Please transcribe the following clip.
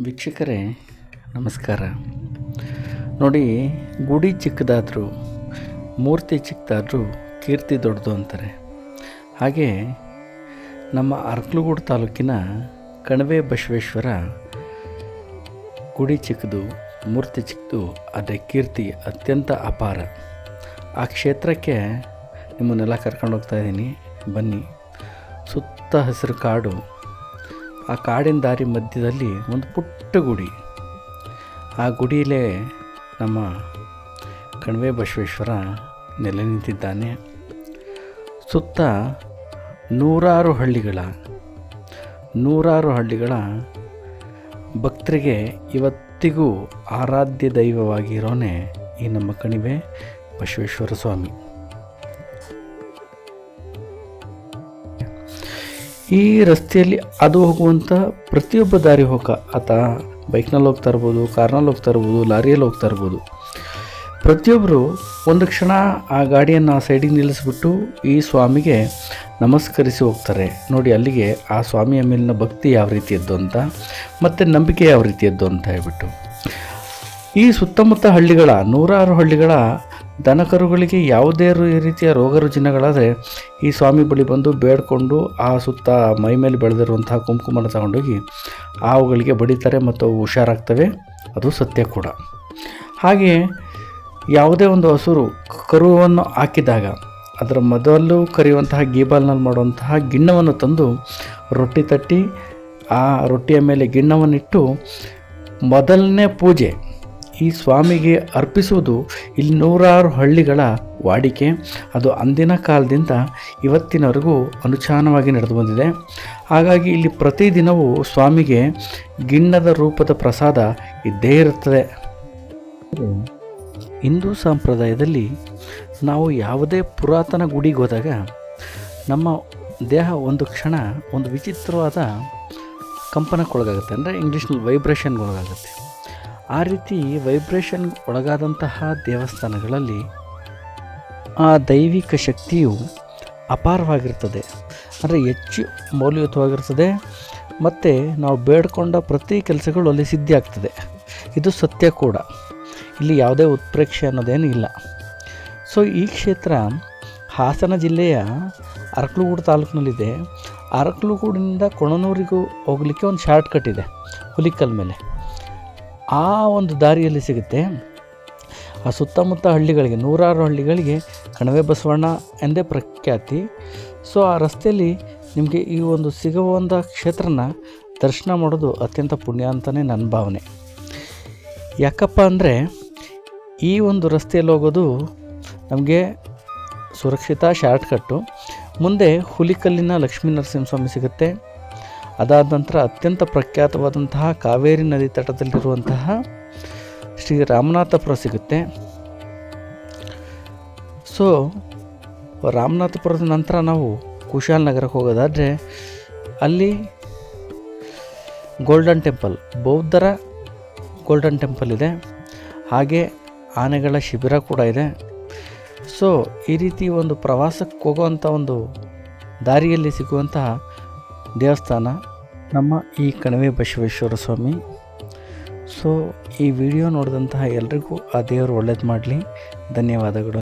ವೀಕ್ಷಕರೇ, ನಮಸ್ಕಾರ. ನೋಡಿ, ಗುಡಿ ಚಿಕ್ಕದಾದರೂ, ಮೂರ್ತಿ ಚಿಕ್ಕದಾದರೂ ಕೀರ್ತಿ ದೊಡ್ಡದು ಅಂತಾರೆ. ಹಾಗೆ ನಮ್ಮ ಅರ್ಕಲಗೂಡು ತಾಲೂಕಿನ ಕಣವೆ ಬಸವೇಶ್ವರ ಗುಡಿ ಚಿಕ್ಕದು, ಮೂರ್ತಿ ಚಿಕ್ಕದು, ಅದೇ ಕೀರ್ತಿ ಅತ್ಯಂತ ಅಪಾರ. ಆ ಕ್ಷೇತ್ರಕ್ಕೆ ನಿಮ್ಮನ್ನೆಲ್ಲ ಕರ್ಕೊಂಡು ಹೋಗ್ತಾ ಇದ್ದೀನಿ. ಬನ್ನಿ. ಸುತ್ತ ಹಸಿರು ಕಾಡು ಆ ಕಾಡಿನ ದಾರಿ ಮಧ್ಯದಲ್ಲಿ ಒಂದು ಪುಟ್ಟ ಗುಡಿ. ಆ ಗುಡಿಯಲ್ಲೇ ನಮ್ಮ ಕಣಿವೆ ಬಸವೇಶ್ವರ ನೆಲೆ ನಿಂತಿದ್ದಾನೆ. ಸುತ್ತ ನೂರಾರು ಹಳ್ಳಿಗಳ ನೂರಾರು ಹಳ್ಳಿಗಳ ಭಕ್ತರಿಗೆ ಇವತ್ತಿಗೂ ಆರಾಧ್ಯ ದೈವವಾಗಿರೋನೇ ಈ ನಮ್ಮ ಕಣಿವೆ ಬಸವೇಶ್ವರ ಸ್ವಾಮಿ. ಈ ರಸ್ತೆಯಲ್ಲಿ ಅದು ಹೋಗುವಂಥ ಪ್ರತಿಯೊಬ್ಬ ದಾರಿ ಹೋಗ, ಆತ ಬೈಕ್ನಲ್ಲಿ ಹೋಗ್ತಾ ಇರ್ಬೋದು, ಕಾರ್ನಲ್ಲಿ ಹೋಗ್ತಾ ಇರ್ಬೋದು, ಲಾರಿಯಲ್ಲಿ ಹೋಗ್ತಾ ಇರ್ಬೋದು. ಪ್ರತಿಯೊಬ್ಬರು ಒಂದು ಕ್ಷಣ ಆ ಗಾಡಿಯನ್ನು ಆ ಸೈಡಿಗೆ ನಿಲ್ಲಿಸಿಬಿಟ್ಟು ಈ ಸ್ವಾಮಿಗೆ ನಮಸ್ಕರಿಸಿ ಹೋಗ್ತಾರೆ. ನೋಡಿ, ಅಲ್ಲಿಗೆ ಆ ಸ್ವಾಮಿಯ ಮೇಲಿನ ಭಕ್ತಿ ಯಾವ ರೀತಿಯದ್ದು ಅಂತ, ಮತ್ತು ನಂಬಿಕೆ ಯಾವ ರೀತಿಯದ್ದು ಅಂತ ಹೇಳ್ಬಿಟ್ಟು. ಈ ಸುತ್ತಮುತ್ತ ಹಳ್ಳಿಗಳ, ನೂರಾರು ಹಳ್ಳಿಗಳ ದನಕರುಗಳಿಗೆ ಯಾವುದೇ ರೀತಿಯ ರೋಗ ರುಜಿನಗಳಾದರೆ ಈ ಸ್ವಾಮಿ ಬಳಿ ಬಂದು ಬೇಡ್ಕೊಂಡು ಆ ಸುತ್ತ ಮೈ ಮೇಲೆ ಬೆಳೆದಿರುವಂತಹ ಕುಂಕುಮನ ತಗೊಂಡೋಗಿ ಆವುಗಳಿಗೆ ಬಡಿತಾರೆ ಮತ್ತು ಅವು ಹುಷಾರಾಗ್ತವೆ. ಅದು ಸತ್ಯ ಕೂಡ. ಹಾಗೆಯೇ ಯಾವುದೇ ಒಂದು ಹಸುರು ಕರುವನ್ನು ಹಾಕಿದಾಗ ಅದರ ಮೊದಲು ಕರೆಯುವಂತಹ ಗೀಬಾಲ್ನಲ್ಲಿ ಮಾಡುವಂತಹ ಗಿಣ್ಣವನ್ನು ತಂದು ರೊಟ್ಟಿ ತಟ್ಟಿ ಆ ರೊಟ್ಟಿಯ ಮೇಲೆ ಗಿಣ್ಣವನ್ನಿಟ್ಟು ಮೊದಲನೇ ಪೂಜೆ ಈ ಸ್ವಾಮಿಗೆ ಅರ್ಪಿಸುವುದು ಇಲ್ಲಿ ನೂರಾರು ಹಳ್ಳಿಗಳ ವಾಡಿಕೆ. ಅದು ಅಂದಿನ ಕಾಲದಿಂದ ಇವತ್ತಿನವರೆಗೂ ಅನುಚಾನವಾಗಿ ನಡೆದು ಬಂದಿದೆ. ಹಾಗಾಗಿ ಇಲ್ಲಿ ಪ್ರತಿದಿನವೂ ಸ್ವಾಮಿಗೆ ಗಿಣ್ಣದ ರೂಪದ ಪ್ರಸಾದ ಇದ್ದೇ ಇರುತ್ತದೆ. ಹಿಂದೂ ಸಂಪ್ರದಾಯದಲ್ಲಿ ನಾವು ಯಾವುದೇ ಪುರಾತನ ಗುಡಿಗೆ ಹೋದಾಗ ನಮ್ಮ ದೇಹ ಒಂದು ಕ್ಷಣ ಒಂದು ವಿಚಿತ್ರವಾದ ಕಂಪನಕ್ಕೊಳಗಾಗುತ್ತೆ. ಅಂದರೆ ಇಂಗ್ಲೀಷ್ನಲ್ಲಿ ವೈಬ್ರೇಷನ್ಗೊಳಗಾಗುತ್ತೆ ಆ ರೀತಿ ವೈಬ್ರೇಷನ್ ಒಳಗಾದಂತಹ ದೇವಸ್ಥಾನಗಳಲ್ಲಿ ಆ ದೈವಿಕ ಶಕ್ತಿಯು ಅಪಾರವಾಗಿರ್ತದೆ. ಅಂದರೆ ಹೆಚ್ಚು ಮೌಲ್ಯಯುತವಾಗಿರ್ತದೆ. ಮತ್ತು ನಾವು ಬೇಡ್ಕೊಂಡ ಪ್ರತಿ ಕೆಲಸಗಳು ಅಲ್ಲಿ ಸಿದ್ಧಿ ಆಗ್ತದೆ ಇದು ಸತ್ಯ ಕೂಡ. ಇಲ್ಲಿ ಯಾವುದೇ ಉತ್ಪ್ರೇಕ್ಷೆ ಅನ್ನೋದೇನೂ ಇಲ್ಲ. ಸೊ ಈ ಕ್ಷೇತ್ರ ಹಾಸನ ಜಿಲ್ಲೆಯ ಅರಕಲಗೂಡು ತಾಲೂಕಿನಲ್ಲಿದೆ. ಅರಕಲಗೂಡಿನಿಂದ ಕೊಣನೂರಿಗೂ ಹೋಗಲಿಕ್ಕೆ ಒಂದು ಶಾರ್ಟ್ಕಟ್ ಇದೆ. ಹುಲಿಕಲ್ ಮೇಲೆ. ಆ ಒಂದು ದಾರಿಯಲ್ಲಿ ಸಿಗುತ್ತೆ. ಆ ಸುತ್ತಮುತ್ತ ಹಳ್ಳಿಗಳಿಗೆ, ನೂರಾರು ಹಳ್ಳಿಗಳಿಗೆ ಕಣವೆ ಬಸವಣ್ಣ ಎಂದೇ ಪ್ರಖ್ಯಾತಿ. ಸೊ ಆ ರಸ್ತೆಯಲ್ಲಿ ನಿಮಗೆ ಈ ಒಂದು ಸಿಗುವಂಥ ಕ್ಷೇತ್ರನ ದರ್ಶನ ಮಾಡೋದು ಅತ್ಯಂತ ಪುಣ್ಯ ಅಂತಲೇ ನನ್ನ ಭಾವನೆ. ಯಾಕಪ್ಪ ಅಂದರೆ, ಈ ಒಂದು ರಸ್ತೆಯಲ್ಲಿ ಹೋಗೋದು ನಮಗೆ ಸುರಕ್ಷಿತ ಶಾರ್ಟ್ಕಟ್ಟು. ಮುಂದೆ ಹುಲಿಕಲ್ಲಿನ ಲಕ್ಷ್ಮೀ ನರಸಿಂಹಸ್ವಾಮಿ ಸಿಗುತ್ತೆ. ಅದಾದ ನಂತರ ಅತ್ಯಂತ ಪ್ರಖ್ಯಾತವಾದಂತಹ ಕಾವೇರಿ ನದಿ ತಟದಲ್ಲಿರುವಂತಹ ಶ್ರೀ ರಾಮನಾಥಪುರ ಸಿಗುತ್ತೆ. ಸೊ ರಾಮನಾಥಪುರದ ನಂತರ ನಾವು ಕುಶಾಲನಗರಕ್ಕೆ ಹೋಗೋದಾದರೆ ಅಲ್ಲಿ ಗೋಲ್ಡನ್ ಟೆಂಪಲ್, ಬೌದ್ಧರ ಗೋಲ್ಡನ್ ಟೆಂಪಲ್ ಇದೆ. ಹಾಗೆ ಆನೆಗಳ ಶಿಬಿರ ಕೂಡ ಇದೆ. ಸೊ ಈ ರೀತಿ ಒಂದು ಪ್ರವಾಸಕ್ಕೆ ಹೋಗುವಂಥ ಒಂದು ದಾರಿಯಲ್ಲಿ ಸಿಗುವಂತಹ ದೇವಸ್ಥಾನ, ನಮ್ಮ ಈ ಕಣಿವೆ ಬಸವೇಶ್ವರ ಸ್ವಾಮಿ. ಸೊ ಈ ವಿಡಿಯೋ ನೋಡಿದಂತಹ ಎಲ್ರಿಗೂ ಆ ದೇವರು ಒಳ್ಳೇದು ಮಾಡಲಿ. ಧನ್ಯವಾದಗಳು.